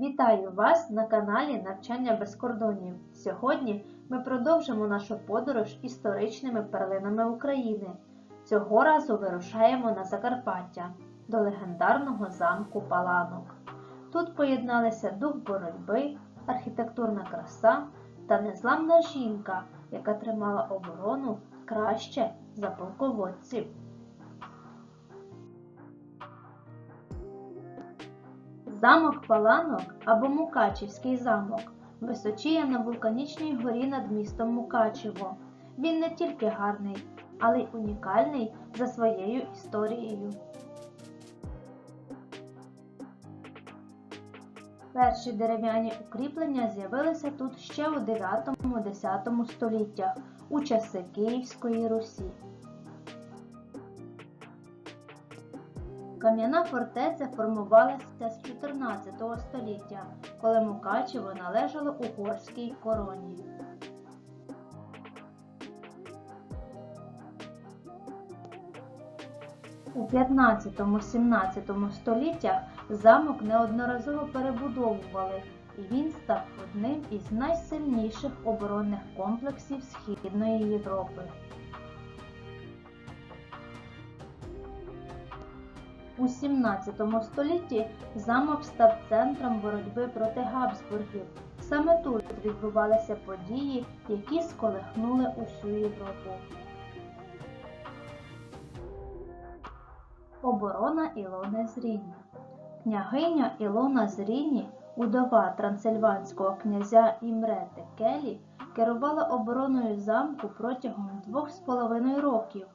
Вітаю вас на каналі Навчання без кордонів. Сьогодні ми продовжимо нашу подорож історичними перлинами України. Цього разу вирушаємо на Закарпаття до легендарного замку Паланок. Тут поєдналися дух боротьби, архітектурна краса та незламна жінка, яка тримала оборону краще за полководців. Замок Паланок або Мукачівський замок височіє на вулканічній горі над містом Мукачево. Він не тільки гарний, але й унікальний за своєю історією. Перші дерев'яні укріплення з'явилися тут ще у 9-10 століттях у часи Київської Русі. Кам'яна фортеця формувалася з 14 століття, коли Мукачево належало угорській короні. У 15-17 століттях замок неодноразово перебудовували, і він став одним із найсильніших оборонних комплексів Східної Європи. У 17 столітті замок став центром боротьби проти Габсбургів. Саме тут відбувалися події, які сколихнули усю Європу. Оборона Ілони з Ріні Княгиня Ілона з Ріні, удова трансильванського князя Імрети Келі, керувала обороною замку протягом двох з половиною років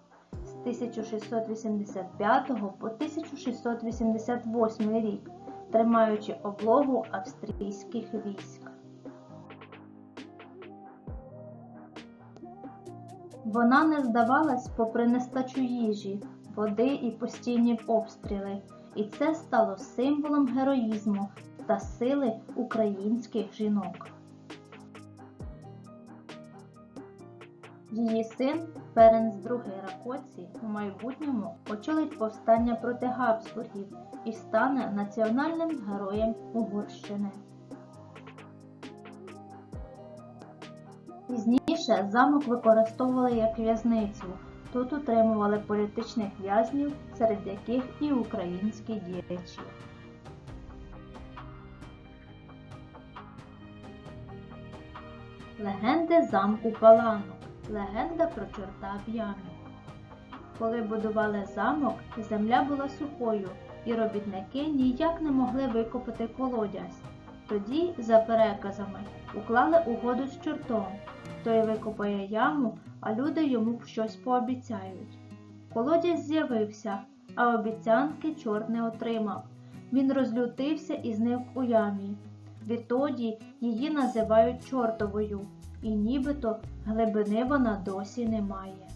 1685 по 1688 рік, тримаючи облогу австрійських військ. Вона не здавалась попри нестачу їжі, води і постійні обстріли, і це стало символом героїзму та сили українських жінок. Її син Ференц II Ракоці у майбутньому очолить повстання проти Габсбургів і стане національним героєм Угорщини. Пізніше замок використовували як в'язницю. Тут утримували політичних в'язнів, серед яких і українські діячі. Легенди замку Паланок. Легенда про чорта в ямі. Коли будували замок, земля була сухою, і робітники ніяк не могли викопати колодязь. Тоді, за переказами, уклали угоду з чортом. Той викопає яму, а люди йому щось пообіцяють. Колодязь з'явився, а обіцянки чорт не отримав. Він розлютився і зник у ямі. Відтоді її називають чортовою, і нібито глибини вона досі не має.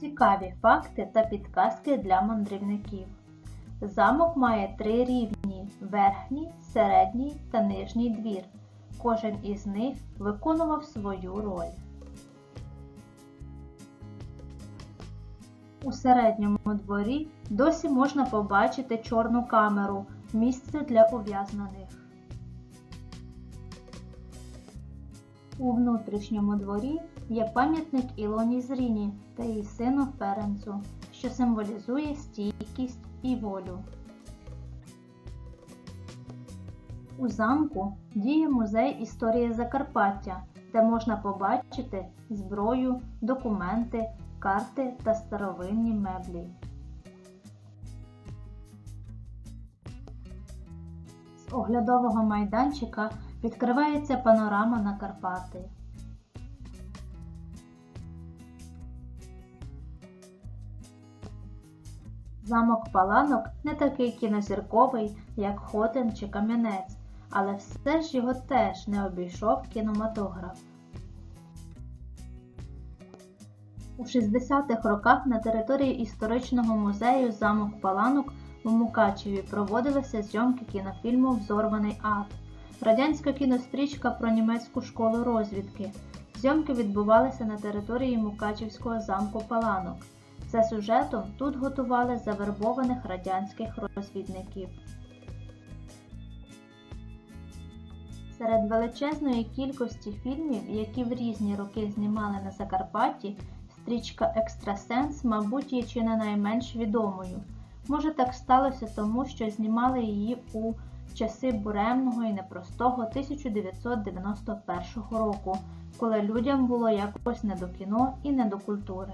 Цікаві факти та підказки для мандрівників. Замок має три рівні верхній, середній та нижній двір. Кожен із них виконував свою роль. У середньому дворі досі можна побачити чорну камеру місце для ув'язнених. У внутрішньому дворі є пам'ятник Ілоні Зріні та її сину Ференцу, що символізує стійкість і волю. У замку діє музей історії Закарпаття, де можна побачити зброю, документи, карти та старовинні меблі. З оглядового майданчика відкривається панорама на Карпати. Замок Паланок не такий кінозірковий, як Хотин чи Кам'янець, але все ж його теж не обійшов кінематограф. У 60-х роках на території історичного музею замок Паланок у Мукачеві проводилися зйомки кінофільму Взорваний ад. Радянська кінострічка про німецьку школу розвідки. Зйомки відбувалися на території Мукачівського замку Паланок. За сюжетом тут готували завербованих радянських розвідників. Серед величезної кількості фільмів, які в різні роки знімали на Закарпатті, стрічка Екстрасенс, мабуть, є чи не найменш відомою. Може так сталося тому, що знімали її у часи буремного і непростого 1991 року, коли людям було якось не до кіно і не до культури.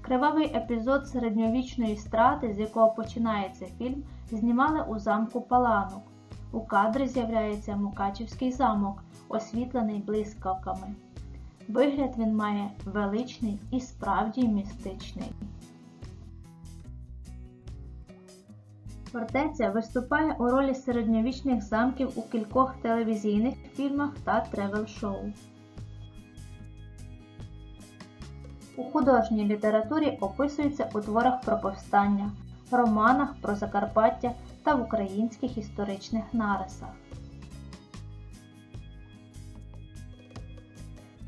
Кривавий епізод середньовічної страти, з якого починається фільм, знімали у замку Паланок. У кадрі з'являється Мукачівський замок, освітлений блискавками. Вигляд він має величний і справді містичний. Фортеця виступає у ролі середньовічних замків у кількох телевізійних фільмах та тревел-шоу. У художній літературі описується у творах про повстання, романах про Закарпаття та в українських історичних нарисах.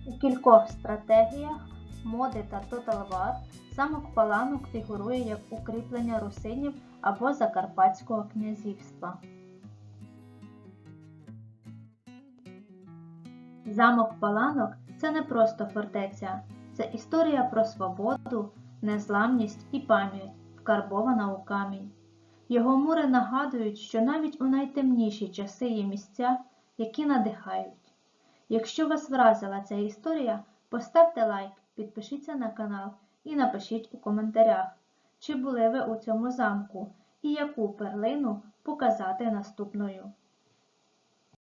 У кількох стратегіях моди та Total War замок Паланок фігурує як укріплення русинів або Закарпатського князівства. Замок Паланок це не просто фортеця, це історія про свободу, незламність і пам'ять, вкарбована у камінь. Його мури нагадують, що навіть у найтемніші часи є місця, які надихають. Якщо вас вразила ця історія, поставте лайк, підпишіться на канал і напишіть у коментарях, чи були ви у цьому замку і яку перлину показати наступною.